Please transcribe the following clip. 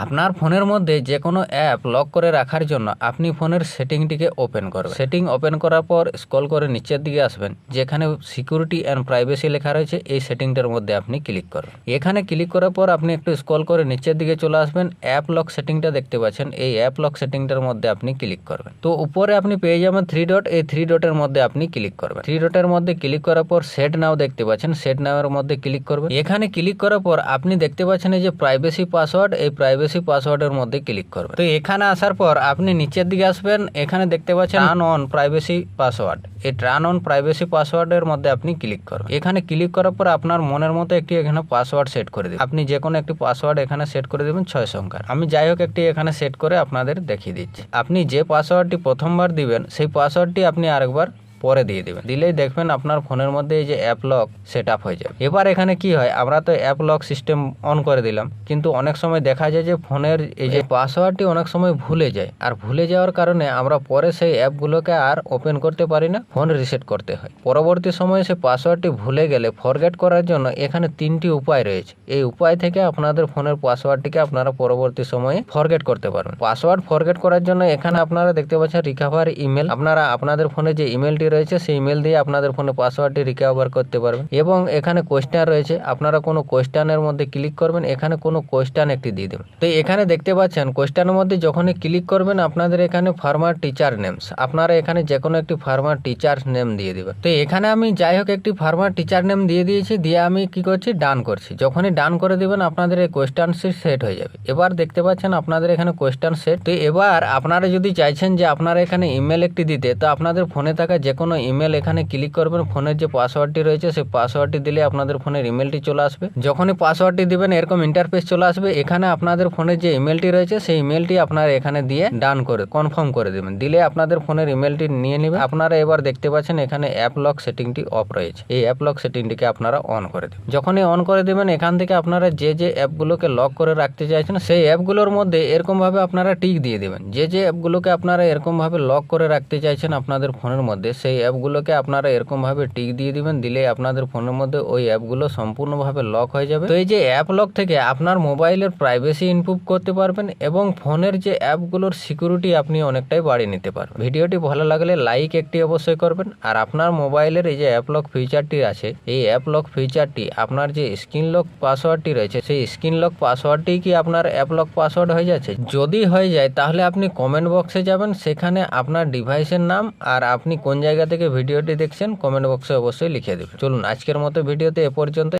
আপনার ফোনের মধ্যে যে কোনো অ্যাপ লক করে রাখার জন্য আপনি ফোনের সেটিংটিকে ওপেন করবেন। সেটিং ওপেন করার পর স্ক্রল করে নিচের দিকে আসবেন, যেখানে সিকিউরিটি অ্যান্ড প্রাইভেসি লেখা রয়েছে, এই সেটিংটার মধ্যে আপনি ক্লিক করবেন। এখানে ক্লিক করার পর আপনি একটু স্ক্রল করে নিচের দিকে চলে আসবেন, অ্যাপ লক সেটিংটা দেখতে পাচ্ছেন, এই অ্যাপ লক সেটিংটার মধ্যে আপনি ক্লিক করবেন। তো উপরে আপনি পেয়ে যাবেন থ্রি ডট, এই থ্রি ডটের মধ্যে আপনি ক্লিক করবেন। থ্রি ডটের মধ্যে ক্লিক করার পর সেট নাও দেখতে পাচ্ছেন, সেট নাওয়ের মধ্যে ক্লিক করবেন। এখানে ক্লিক করার পর আপনি দেখতে পাচ্ছেন এই যে প্রাইভেসি পাসওয়ার্ড, এই প্রাইভেসি পাসওয়ার্ডের মধ্যে ক্লিক করবেন। তো এখানে আসার পর আপনি নিচের দিকে আসবেন, এখানে দেখতে পাচ্ছেন টার্ন অন প্রাইভেসি পাসওয়ার্ড। এই টার্ন অন প্রাইভেসি পাসওয়ার্ডের মধ্যে আপনি ক্লিক করবেন। এখানে ক্লিক করার পর আপনার মনের মতো একটি এখানে পাসওয়ার্ড সেট করে দিন আপনি যে কোনো একটি পাসওয়ার্ড এখানে সেট করে দেবেন, ছয় সংখ্যার। আমি যাই হোক একটি এখানে সেট করে আপনাদের দেখিয়ে দিচ্ছি। আপনি যে পাসওয়ার্ডটি প্রথমবার দিবেন, সেই পাসওয়ার্ডটি আপনি আরেকবার পরে দিয়ে দেবেন। দিলেই দেখবেন আপনার ফোনের মধ্যে এই যে অ্যাপ লক সেট হয়ে যাবে। এবার এখানে কি হয়, আমরা তো অ্যাপ লক সিস্টেম অন করে দিলাম, কিন্তু অনেক সময় দেখা যায় যে ফোনের এই যে পাসওয়ার্ডটি অনেক সময় ভুলে যায়। আর ভুলে যাওয়ার কারণে আমরা পরে সেই অ্যাপগুলোকে আর ওপেন করতে পারি না ফোন রিসেট করতে হয়। পরবর্তী সময়ে সেই পাসওয়ার্ডটি ভুলে গেলে ফরগেট করার জন্য এখানে তিনটি উপায় রয়েছে। এই উপায় থেকে আপনাদের ফোনের পাসওয়ার্ডটিকে আপনারা পরবর্তী সময়ে ফরগেট করতে পারবেন। পাসওয়ার্ড ফরগেট করার জন্য এখানে আপনারা দেখতে পাচ্ছেন রিকাভার ইমেল আপনারা, আপনাদের ফোনে যে ইমেলটি রয়েছে, সেই ইমেল দিয়ে আপনাদের ফোনে পাসওয়ার্ডটি রিকভার করতে পারবেন। এবং এখানে কোয়েশ্চেন রয়েছে, আপনারা কোনো কোয়েশ্চেনের মধ্যে ক্লিক করবেন, এখানে কোনো কোয়েশ্চেন একটি দিয়ে দেবেন। তো এখানে দেখতে পাচ্ছেন কোয়েশ্চেনের মধ্যে যখনই ক্লিক করবেন, আপনাদের এখানে ফার্মার টিচার নেমস আপনারা এখানে যে কোনো একটি ফার্মার টিচার নেম দিয়ে দেবেন। তো এখানে আমি যাই হোক একটি ফার্মার টিচার নেম দিয়ে দিয়েছি, দিয়ে আমি কি করছি ডান করছি। যখনই ডান করে দিবেন, আপনাদের এই কোয়েশ্চেন সেট হয়ে যাবে। এবার দেখতে পাচ্ছেন, আপনাদের এখানে কোয়েশ্চেন সেট তো এবার আপনারা যদি চাইছেন যে আপনারা এখানে ইমেল একটি দিতে, তো আপনাদের ফোনে থাকা যে কোনো ইমেল এখানে ক্লিক করবেন, ফোনের যে পাসওয়ার্ডটি রয়েছে, সেই পাসওয়ার্ডটি দিলে আপনাদের ফোনের ইমেলটি চলে আসবে। যখনই পাসওয়ার্ডটি দিবেন, এরকম ইন্টারফেস চলে আসবে। এখানে আপনাদের ফোনের যে ইমেলটি রয়েছে, সেই ইমেলটি আপনারা এখানে দিয়ে ডান করে কনফার্ম করে দেবেন। দিলে আপনাদের ফোনের ইমেলটি নিয়ে নেবে। আপনারা এবার দেখতে পাচ্ছেন, এখানে অ্যাপ লক সেটিংটি অফ রয়েছে। এই অ্যাপ লক সেটিংটিকে আপনারা অন করে দেবেন। যখনই অন করে দেবেন, এখান থেকে আপনারা যে যে অ্যাপগুলোকে লক করে রাখতে চাইছেন, সেই অ্যাপগুলোর মধ্যে এরকম ভাবে আপনারা টিক দিয়ে দেবেন। যে যে অ্যাপগুলোকে আপনারা এরকম ভাবে লক করে রাখতে চাইছেন, আপনাদের ফোনের মধ্যে, সেই অ্যাপগুলোকে আপনারা এরকম ভাবে টিক দিয়ে দিবেন দিলে আপনাদের ফোনের মধ্যে ওই অ্যাপগুলো সম্পূর্ণভাবে লক হয়ে যাবে। তো এই যে অ্যাপ লক থেকে আপনার মোবাইলের প্রাইভেসি ইমপ্রুভ করতে পারবেন এবং ফোনের যে অ্যাপগুলোর সিকিউরিটি আপনি অনেকটাই বাড়িয়ে নিতে পারবেন। ভিডিওটি ভালো লাগলে লাইক একটি অবশ্যই করবেন। আর আপনার মোবাইলের এই যে অ্যাপ লক ফিচারটি আছে, এই অ্যাপ লক ফিচারটি আপনার যে স্ক্রিন লক পাসওয়ার্ডটি রয়েছে, সেই স্ক্রিন লক পাসওয়ার্ডটি কি আপনার অ্যাপ লক পাসওয়ার্ড হয়ে যাচ্ছে? যদি হয়ে যায়, তাহলে আপনি কমেন্ট বক্সে যাবেন। সেখানে আপনার ডিভাইসের নাম আর আপনি কোন জায়গা থেকে ভিডিওটি দেখছেন কমেন্ট বক্সে অবশ্যই লিখে দেবেন। চলুন, আজকের মতো ভিডিওতে এ পর্যন্ত